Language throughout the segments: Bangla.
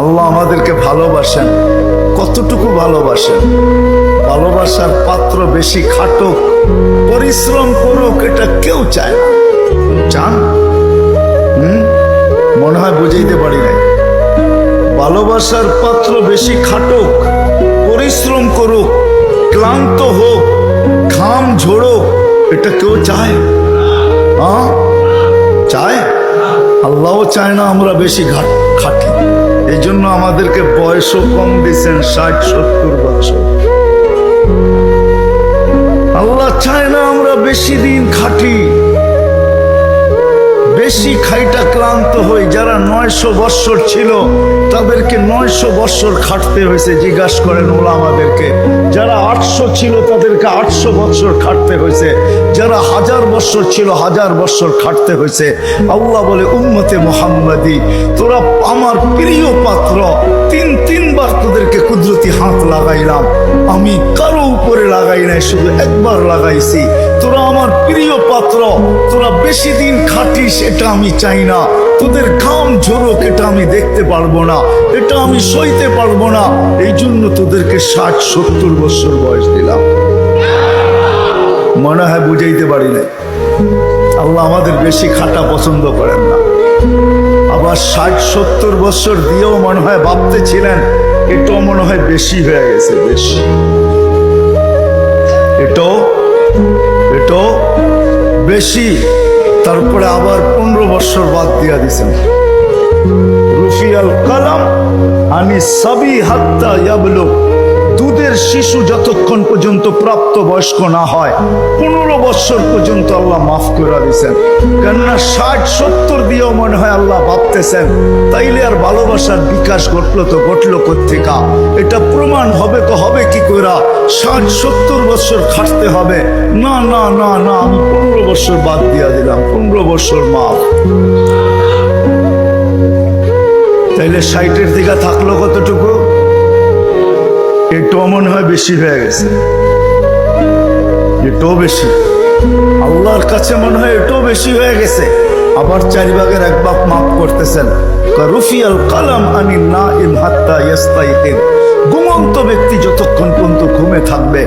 আল্লাহ আমাদেরকে ভালোবাসেন, কতটুকু ভালোবাসেন। ভালোবাসার পাত্র বেশি খাটুক, পরিশ্রম করুক, এটা কেউ চায় চান? হুম? মনে হয় বুঝাইতে পারি নাই। ভালোবাসার পাত্র বেশি খাটুক, পরিশ্রম করুক, ক্লান্ত হোক, ঘাম ঝোড়ুক, এটা কেউ চায়? চায়? আল্লাহও চায় না আমরা বেশি খাটি। এই জন্য আমাদেরকে বয়সও কম দিচ্ছেন ষাট, সত্তর বছর। আল্লাহ চায় না আমরা বেশি দিন খাটি। বেশি খাইটা ক্লান্ত হই, যারা নয়শো বৎসর ছিল তাদেরকে নয়শো বৎসর খাটতে হয়েছে, জিজ্ঞাসা করেন ওলা আমাদেরকে যারা আটশো ছিল তাদেরকে আটশো বৎসর খাটতে হয়েছে। যারা হাজার বৎসর ছিল হাজার বৎসর খাটতে হয়েছে। আল্লাহ বলে, উম্মতে মোহাম্মদি, তোরা আমার প্রিয় পাত্র। তিন, তিনবার তোদেরকে কুদরতি হাত লাগাইলাম। আমি কারও উপরে লাগাই নাই, শুধু একবার লাগাইছি। তোরা আমার প্রিয় পাত্র। তোরা বেশি দিন খাটিস, এটা আমি চাই না। তোদের ঘাম ঝোরক, এটা আমি দেখতে পারব না। এটা আমি সইতে পারব না। এই জন্য তোদেরকে ষাট, সত্তর বছর বয়স দিলাম। মনে হয় বুঝাইতে পারি নাই। আল্লাহ আমাদের বেশি খাটা পছন্দ করেন না। আবার ষাট, সত্তর বছর দিয়েও মনে হয় ভাবতে ছিলেন এটাও মনে হয় বেশি হয়ে গেছে, বেশি। এটাও এটাও বেশি। তারপরে আবার পনেরো বছর বাদ দিয়া দিছেন। রুফিয়াল কালাম আমি সবই হাত্তা ইয়াবলুক দুধের শিশু যতক্ষণ পর্যন্ত প্রাপ্ত বয়স্ক না হয়, পনেরো বছর পর্যন্ত আল্লাহ মাফ করে দিয়েছেন। কেননা ষাট, সত্তর দিয়েও মনে হয় আল্লাহ ভাবতেছেন, তাইলে আর ভালোবাসার বিকাশ ঘটলো তো ঘটলো কোথেকা এটা প্রমাণ হবে তো হবে কি কইরা? ষাট, সত্তর বছর খাটতে হবে। না না না না, আমি পনেরো বছর বাদ দিয়া দিলাম, পনেরো বছর মাফ। তাইলে ষাটের দিকে থাকল কতটুকু? এটাও মনে হয় বেশি হয়ে গেছে। এটাও বেশি। আল্লাহর কাছে মনে হয় এটাও বেশি হয়ে গেছে। আবার চার ভাগের এক বাপ মাফ করতেছেন। রুফিয়াল কালাম আমি না ইম হাত্তা ইয়াস্তাইকিন ঘুমন্ত ব্যক্তি যতক্ষণ পর্যন্ত ঘুমে থাকবে,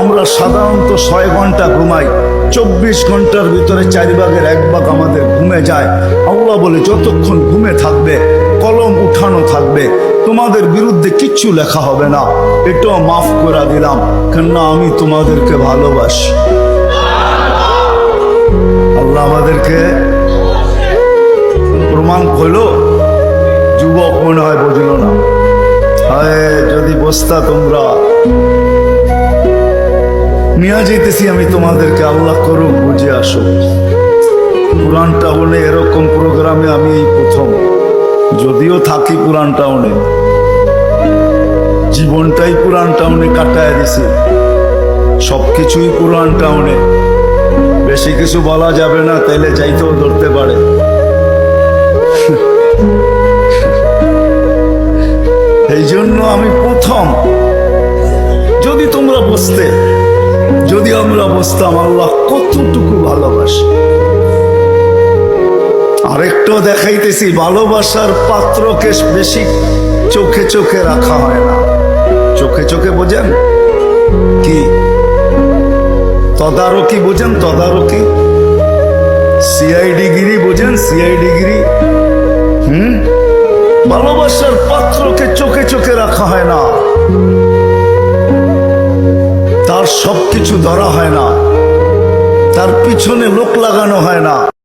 আমরা সাধারণত ছয় ঘণ্টা ঘুমাই। চব্বিশ ঘণ্টার ভিতরে চার ভাগের এক ভাগ আমাদের ঘুমে যায়। আল্লাহ বলে, যতক্ষণ ঘুমে থাকবে কলম উঠানো থাকবে। তোমাদের বিরুদ্ধে কিচ্ছু লেখা হবে না। এটাও মাফ করে দিলাম। কেননা আমি তোমাদেরকে ভালোবাসি। আল্লাহ আমাদেরকে প্রমাণ করল, যুবক মনে হয় বুঝলো না। যদি বসতা তোমরা। নিয়ে যেতেছি আমি তোমাদেরকে, আল্লাহ করুক, বুঝে আসো পুরান টাউনে এরকম প্রোগ্রামে আমি এই প্রথম। যদিও থাকি পুরান টাউনে, জীবনটাই পুরান টাউনে কাটায় দিছি। সব কিছুই পুরান টাউনে। বেশি কিছু বলা যাবে না, তাইলে যাইতেও ধরতে পারে। এই জন্য আমি প্রথম, যদি তোমরা বসতে যদি আমরা বসতাম আল্লাহ কতটুকু ভালোবাসি। আরেকটাও দেখাইতেছি, ভালোবাসার পাত্রকে বেশি চোখে চোখে রাখা হয় না। চোখে চোখে বোঝেন? কি? তদারকি বোঝেন? তদারকি? সিআইডি গিরি বোঝেন? সিআইডি গিরি হুম? ভালোবাসার পাত্রকে চোখে চোখে রাখা হয় না। তার সবকিছু ধরা হয় না। তার পিছনে লোক লাগানো হয় না।